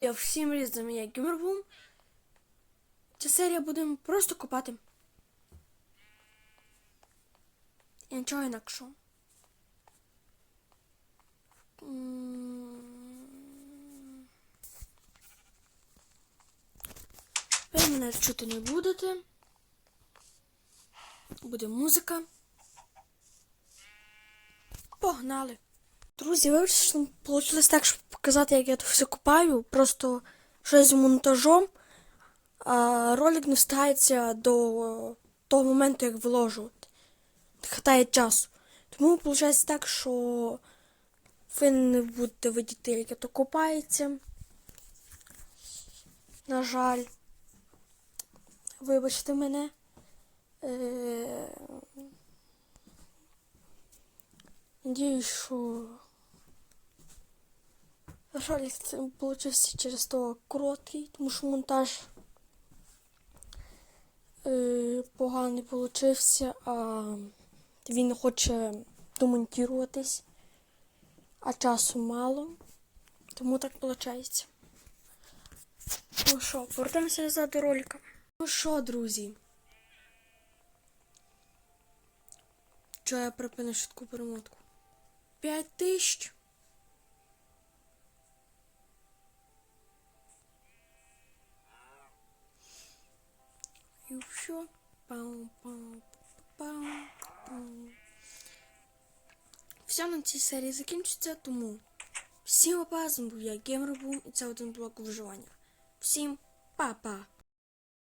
Я всім різним я Гімербум. Ця серія будемо просто копати. І нічого інакшого. Ви мене чути не будете. Буде музика. Погнали! Друзі, вийшло вийшло так, щоб показати, як я тут все купаю. Просто щось з монтажом. А ролик не встигається до того моменту, як виложувати. Не хватає часу. Тому виходить так, що ви не будете видіти, як я то копається. На жаль. Вибачте мене. Е... Надіюсь, що ролик получився через то короткий, тому що монтаж е, поганий получився, а він хоче домонтуватись, а часу мало, тому так виходить. Ну що, повертаємося назад до ролика. Ну що, друзі? Що я припинив швидку перемотку? П'ять тисяч. І все. Пау, пау, пау, пау. Все на цій серії закінчиться, тому всім папа, з був я Геймербум і це один блок виживання. Всім па-па!